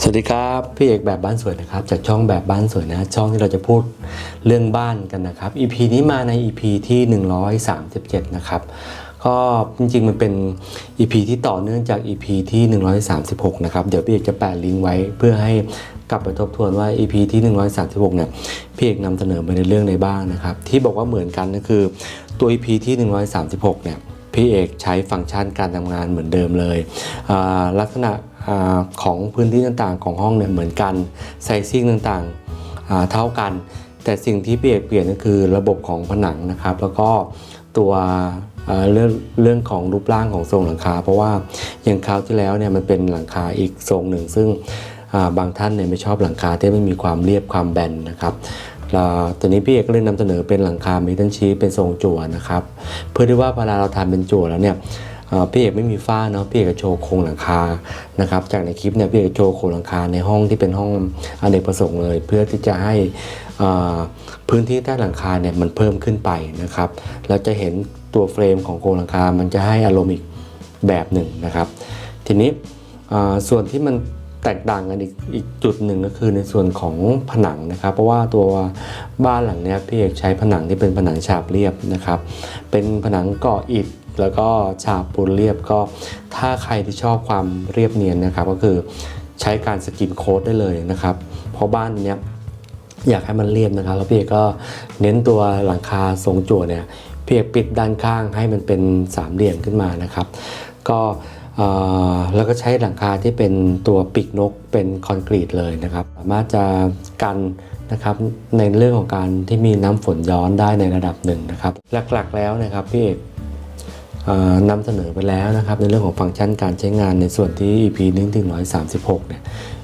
สวัสดีครับพี่เอกแบบบ้านสวยนะครับจากช่องแบบบ้านสวยนะช่องที่เราจะพูดเรื่องบ้านกันนะครับ EP นี้มาใน EP ที่ 137 นะครับก็จริงๆมันเป็น EP ที่ต่อเนื่องจาก EP ที่ 136 นะครับ เดี๋ยวพี่เอกจะแปะลิงก์ไว้เพื่อให้กลับไปทบทวนว่า EP ที่ 136 เนี่ยพี่เอกนำเสนอไปในเรื่องในบ้างนะครับ ที่บอกว่าเหมือนกันก็คือตัว EP ที่ 136 เนี่ยพี่เอกใช้ฟังก์ชันการทำงานเหมือนเดิมเลย ลักษณะ อของพื้นที่ต่างๆ ของห้องเนี่ยเหมือนกันไซซิ่งต่างๆเท่ากัน แต่สิ่งที่พี่เอกเปลี่ยนก็คือระบบของผนังนะครับ แล้วก็ตัวเรื่องเรื่องของรูปร่างของทรงหลังคา เพราะว่าอย่างคราวที่แล้วเนี่ยมันเป็นหลังคาอีกทรงหนึ่ง ซึ่งาบางท่านเนี่ยไม่ชอบหลังคาที่ไม่มีความเรียบความแบนนะครับแล้วตอนนี้พี่เอกก็เลยนำเสนอเป็นหลังคาเมทัลชีสเป็นทรงจั่วนะครับ เพื่อที่ว่าเวลาเราทำเป็นจั่วแล้วเนี่ย พี่เอกไม่มีฝ้าเนาะพี่เอกโชว์โครงหลังคานะครับจากในคลิปเนี่ยพี่เอกโชว์โครงหลังคาในห้องที่เป็นห้องอเนกประสงค์เลย เพื่อที่จะให้พื้นที่ใต้หลังคาเนี่ยมันเพิ่มขึ้นไปนะครับแล้วจะเห็นตัวเฟรมของโครงหลังคา มันจะให้อารมณ์อีกแบบหนึ่งนะครับ ทีนี้ส่วนที่มันแตกต่างกันอีกอีกจุดหนึ่งก็คือในส่วนของผนังนะครับ เพราะว่าตัวบ้านหลังเนี้ยพี่เอกใช้ผนังที่เป็นผนังฉาบเรียบนะครับ เป็นผนังก่ออิฐ แล้วก็ฉาบปูนเรียบก็ถ้าใครที่ชอบความเรียบเนียนนะครับ ก็คือใช้การสกินโค้ดได้เลยนะครับ เพราะบ้านเนี้ยอยากให้มันเรียบนะครับ แล้วพี่เอกก็เน้นตัวหลังคาทรงจั่วเนี่ยพี่เอกปิดด้านข้างให้มันเป็นสามเหลี่ยมขึ้นมานะครับ ก็แล้วก็ใช้หลังคาที่เป็นตัวปีกนกเป็นคอนกรีตเลยนะครับ สามารถจะกันนะครับในเรื่องของการที่มีน้ำฝนย้อนได้ในระดับหนึ่งนะครับ หลักๆแล้วนะครับพี่เอก นำเสนอไปแล้วนะครับในเรื่องของฟังก์ชันการใช้งานในส่วนที่ EP 1ถึง136 เนี่ย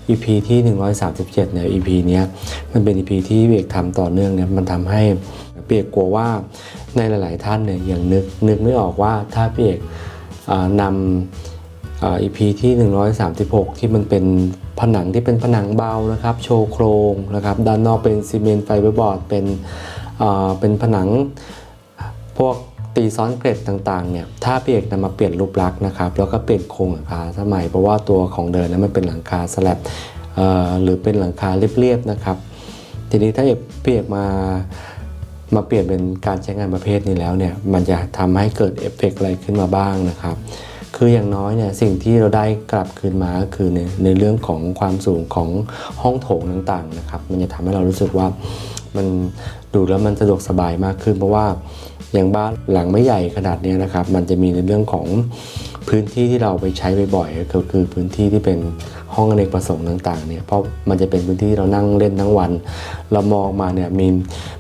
EP ที่ 137 เนี่ย EP เนี้ยมันเป็น EP ที่พี่เอกทำต่อเนื่องเนี่ยมันทำให้พี่เอกกลัวว่าในหลาย ๆ ท่านเนี่ยยังนึกนึกไม่ออกว่าถ้าพี่เอกเอ่อนำอ่อ EP ที่ 136 ที่มันเป็นผนังที่เป็นผนังเบานะครับโชว์โครงนะครับด้านนอกเป็นซีเมนต์ไฟเบอร์บอร์ดเป็นเป็นผนังพวก ตีซ้อนเกรดต่างๆเนี่ยถ้าพี่เอกนำมาเปลี่ยนรูปลักษณ์นะครับแล้วก็เปลี่ยนโครงหลังคาสมัยเพราะว่าตัวของเดิมนั้นมันเป็นหลังคาสแลบหรือเป็นหลังคาเรียบๆนะครับ ทีนี้ถ้าเอกพี่เอกมามาเปลี่ยนเป็นการใช้งานประเภทนี้แล้วเนี่ยมันจะทำให้เกิดเอฟเฟกต์อะไรขึ้นมาบ้างนะครับคืออย่างน้อยเนี่ยสิ่งที่เราได้กลับคืนมาก็คือในในเรื่องของความสูงของห้องโถงต่างๆนะครับมันจะทำให้เรารู้สึกว่ามันดูแล้วมันสะดวกสบายมากขึ้น เพราะว่า อย่างบ้านหลังไม่ใหญ่ขนาดนี้นะครับ มันจะมีในเรื่องของพื้นที่ที่เราไปใช้บ่อยๆก็คือพื้นที่ที่เป็นห้องอเนกประสงค์ต่างๆเนี่ยเพราะมันจะเป็นพื้นที่ที่เรานั่งเล่นทั้งวัน เรามองมาเนี่ยมี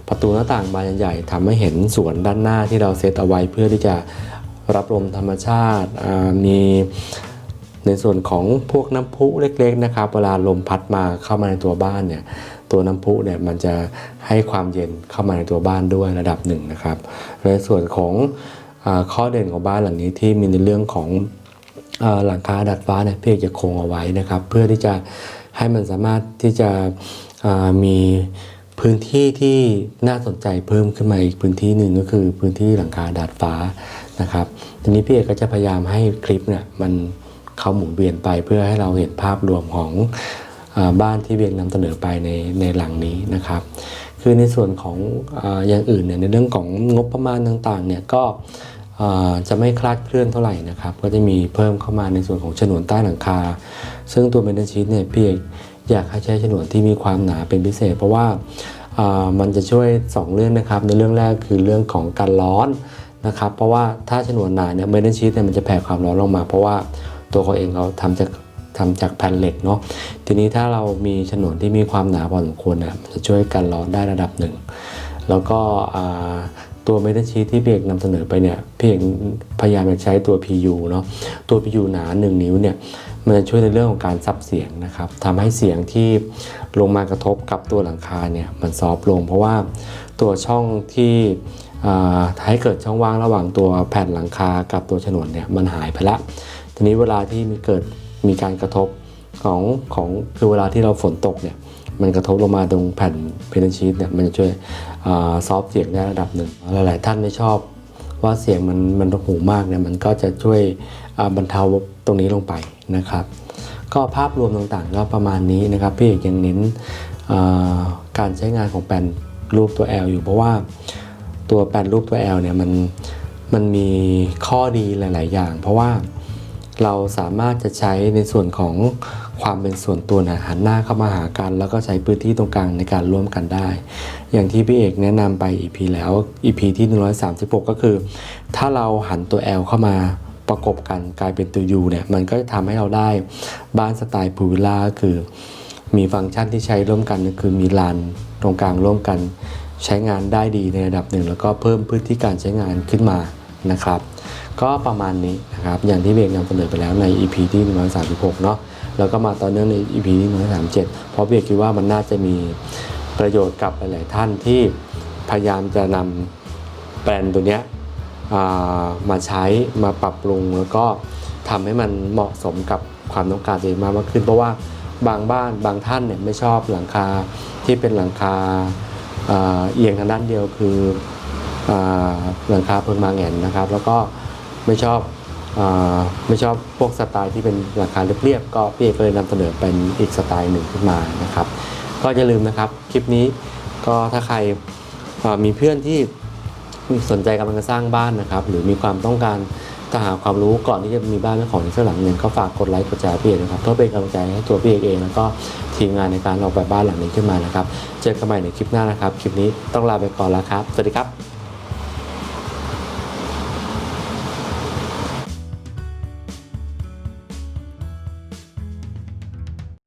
ประตูหน้าต่างบานใหญ่ๆทำให้เห็นสวนด้านหน้าที่เราเซตเอาไว้เพื่อที่จะรับลมธรรมชาติมีในส่วนของพวกน้ำพุเล็กๆนะครับ เวลาลมพัดมาเข้ามาในตัวบ้านเนี่ย ตัวน้ำพุเนี่ยมันจะให้ความเย็นเข้ามาในตัวบ้านด้วยระดับหนึ่งนะครับในส่วนของอข้อเด่นของบ้านหลังนี้ที่มีในเรื่องของอหลังคาดัดฟ้าเนี่ยพี่เอกจะคงเอาไว้นะครับ เพื่อที่จะให้มันสามารถที่จะมีพื้นที่ที่น่าสนใจเพิ่มขึ้นมาอีกพื้นที่หนึ่งก็คือพื้นที่หลังคาดาดฟ้านะครับทีนี้พี่เอกก็จะพยายามให้คลิปเนี่ยมันเข้าหมุนเวียนไปเพื่อให้เราเห็นภาพรวมของ บ้านที่เบียงนำเสนอไปในในหลังนี้นะครับ คือในส่วนของออย่างอื่นเนี่ยในเรื่องของงบประมาณต่างๆเนี่ยก็จะไม่คลาดเคลื่อนเท่าไหร่นะครับ ก็จะมีเพิ่มเข้ามาในส่วนของฉนวนใต้หลังคา ซึ่งตัวเมนเทนชีตเนี่ยพี่เอกอยากให้ใช้ฉนวนที่มีความหนาเป็นพิเศษ เพราะว่าอ่ามันจะช่วย 2 เรื่องนะครับ ในเรื่องแรกคือเรื่องของการร้อนนะครับ เพราะว่าถ้าฉนวนหนาเนี่ยเมนเทนชีตเนี่ยมันจะแผ่ความร้อนลงมา เพราะว่าตัวเขาเองเขาทำจาก ทำจากแผ่นเหล็กเนาะทีนี้ถ้าเรามีฉนวนที่มีความหนาพอสมควรเนี่ยมันจะช่วยกันร้อนได้ระดับหนึ่ง แล้วก็ตัวเมทัลชีทที่พี่เอกนำเสนอไปเนี่ยพี่เอกพยายามจะใช้ตัว PU เนาะตัว PU หนา 1 นิ้วเนี่ยมันจะช่วยในเรื่องของการซับเสียงนะครับทำให้เสียงที่ลงมากระทบกับตัวหลังคาเนี่ยมันซอฟลง เพราะว่าตัวช่องที่อ่าให้เกิดช่องว่างระหว่างตัวแผ่นหลังคากับตัวฉนวนเนี่ยมันหายไปละทีนี้เวลาที่มีเกิด มีการกระทบของของคือเวลาที่เราฝนตกเนี่ยมันกระทบลงมาตรงแผ่นเพนชีตเนี่ยมันจะช่วยซอฟเสียงได้ระดับหนึ่งหลาย ๆ ท่านไม่ชอบว่าเสียงมันมันหูมากเนี่ยมันก็จะช่วยบรรเทาตรงนี้ลงไปนะครับ ก็ภาพรวมต่างๆก็ประมาณนี้นะครับ พี่เอกยังเน้นการใช้งานของแปลนรูปตัว L อยู่เพราะว่าตัวแปลนรูปตัว L เนี่ยมันมันมีข้อดีหลาย ๆ อย่าง เพราะว่า เราสามารถจะใช้ในส่วนของความเป็นส่วนตัวนะหันหน้าเข้ามาหากัน แล้วก็ใช้พื้นที่ตรงกลางในการร่วมกันได้ อย่างที่พี่เอกแนะนำไป EP แล้ว EP ที่ 136 ก็คือ ถ้าเราหันตัว L เข้ามาประกบกันกลายเป็นตัว U เนี่ยมันก็จะทำให้เราได้บ้านสไตล์พูวิลล่าคือมีฟังก์ชันที่ใช้ร่วมกันคือมีลานตรงกลางร่วมกัน ใช้งานได้ดีในระดับหนึ่ง แล้วก็เพิ่มพื้นที่การใช้งานขึ้นมานะครับ ก็ประมาณนี้นะครับอย่างที่เบรกนำเสนอไปแล้วใน EP ที่136เนาะแล้วก็มาต่อเนื่องใน EP ที่137 เพราะเบรกคิดว่ามันน่าจะมีประโยชน์กับหลาย ๆ ท่านที่พยายามจะนำแบรนด์ตัวเนี้ยมาใช้มาปรับปรุงแล้วก็ทำให้มันเหมาะสมกับความต้องการตัวเองมากมากขึ้น เพราะว่าบางบ้านบางท่านเนี่ยไม่ชอบหลังคาที่เป็นหลังคาเอียงทางด้านเดียวคืออหลังคาเพิงมาแงนนะครับ แล้วก็ ไม่ชอบอไม่ชอบพวกสไตล์ที่เป็นหลังคาเรียบๆก็พี่เอกเลยนำเสนอเป็นอีกสไตล์หนึ่งขึ้นมานะครับ ก็อย่าลืมนะครับคลิปนี้ก็ถ้าใครมีเพื่อนที่สนใจกำลังจะสร้างบ้านนะครับ หรือมีความต้องการถ้าหาความรู้ก่อนที่จะมีบ้านเป็นของในสักหลังหนึ่งก็ฝากกดไลค์กดแชร์พี่เอกนะครับเพื่อเป็นกำลังใจให้ตัวพี่เอกเองแล้วก็ทีมงานในการออกแบบบ้านหลังนี้ขึ้นมานะครับ เจอกันใหม่ในคลิปหน้านะครับ คลิปนี้ต้องลาไปก่อนแล้วครับ สวัสดีครับ